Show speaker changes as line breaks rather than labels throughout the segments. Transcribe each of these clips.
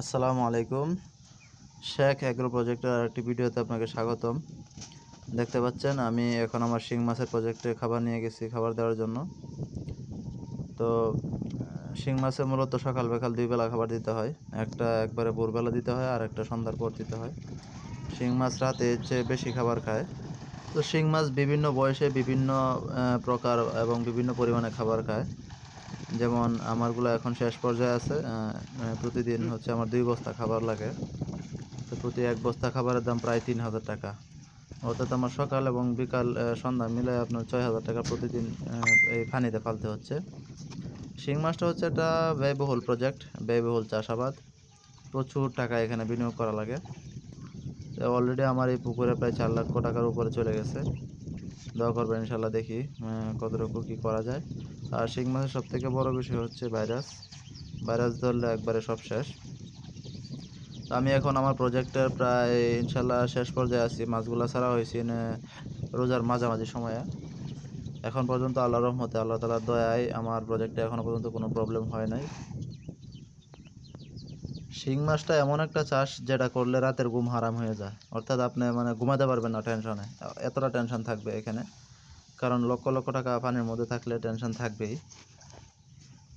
আসসালামু আলাইকুম। শেখ অ্যাগ্রো প্রজেক্টের আরেকটি ভিডিওতে আপনাকে স্বাগতম। দেখতে পাচ্ছেন, আমি এখন আমার শিং মাছের প্রজেক্টে খাবার নিয়ে গেছি, খাবার দেওয়ার জন্য। তো, শিং মাছে মূলত সকাল বিকাল দুই বেলা খাবার দিতে হয়। একটা একবারে ভোরবেলা দিতে হয়, আর একটা সন্ধ্যার পর দিতে হয়। শিং মাছ রাতে চেয়ে বেশি খাবার খায়। তো, শিং মাছ বিভিন্ন বয়সে বিভিন্ন প্রকার এবং বিভিন্ন পরিমাণে খাবার খায়। যেমন আমারগুলো এখন শেষ পর্যায়ে আছে আহ, প্রতিদিন হচ্ছে আমার দুই বস্তা খাবার লাগে। তো প্রতি এক বস্তা খাবারের দাম প্রায় তিন হাজার টাকা। অর্থাৎ আমার সকাল এবং বিকাল সন্ধ্যা মিলে আপনার ছয় হাজার টাকা প্রতিদিন এই পানিতে ফালতে হচ্ছে। শিং মাছটা হচ্ছে একটা ব্যয়বহুল প্রজেক্ট ব্যয়বহুল চাষাবাদ। প্রচুর টাকা এখানে বিনিয়োগ করা লাগে। অলরেডি আমার এই পুকুরে প্রায় চার লক্ষ টাকার উপরে চলে গেছে। দোয়া করবেন ইনশাল্লাহ দেখি কতটুকু কী করা যায়। আর শিং মাছের সব থেকে বড় বিষয় হচ্ছে ভাইরাস। ভাইরাস ধরলে একবারে সব শেষ। আমি এখন আমার প্রজেক্টের প্রায় ইনশাল্লাহ শেষ পর্যায়ে আছি। মাছগুলো ছাড়া হয়েছে রোজার মাঝামাঝি সময়ে। এখন পর্যন্ত আল্লাহ রহমতে আল্লাহ তালার দয়ায় আমার প্রজেক্টে এখনও পর্যন্ত কোনো প্রবলেম হয় নাই। শিং মাছটা এমন একটা চাষ যেটা করলে রাতের ঘুম হারাম হয়ে যায়। অর্থাৎ আপনি মানে ঘুমাতে পারবেন না টেনশনে। এতটা টেনশন থাকবে এখানে। কারণ লক্ষ লক্ষ টাকা পানির মধ্যে থাকলে টেনশন থাকবেই।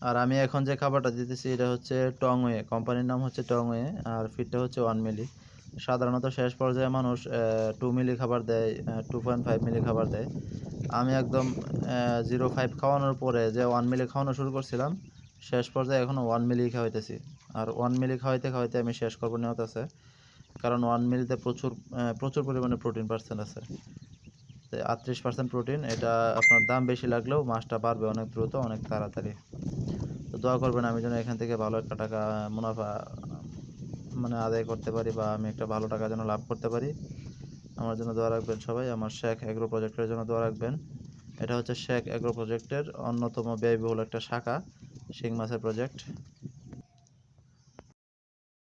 আর আমি এখন যে খাবারটা দিতেছি, এটা হচ্ছে টংওয়ে। কোম্পানির নাম হচ্ছে টংওয়ে, আর ফিটটা হচ্ছে ওয়ান মিলি সাধারণত শেষ পর্যায়ে মানুষ টু মিলি খাবার দেয় টু পয়েন্ট ফাইভ মিলি খাবার দেয়। আমি একদম জিরো ফাইভ খাওয়ানোর পরে যে ওয়ান মিলি খাওয়ানো শুরু করছিলাম, শেষ পর্যায়ে এখনও ওয়ান মিলি খাওয়াইতেছি। আর ওয়ান মিলি খাওয়াইতে খাওয়াইতে আমি শেষ করব নিয়ত আছে। কারণ ওয়ান মিলিতে প্রচুর প্রচুর পরিমাণে প্রোটিন পার্সেন্ট আছে। আটত্রিশ পার্সেন্ট প্রোটিন এটা আপনার দাম বেশি লাগলেও মাছটা বাড়বে অনেক দ্রুত, অনেক তাড়াতাড়ি। তো দোয়া করবেন আমি যেন এখান থেকে ভালো একটা টাকা মুনাফা মানে আদায় করতে পারি বা আমি একটা ভালো টাকা যেন লাভ করতে পারি। আমার জন্য দোয়া রাখবেন সবাই, আমার শেখ অ্যাগ্রো প্রজেক্টের জন্য দোয়া রাখবেন। এটা হচ্ছে শেখ অ্যাগ্রো প্রজেক্টের অন্যতম ব্যয়বহুল একটা শাখা, শিং মাছের প্রজেক্ট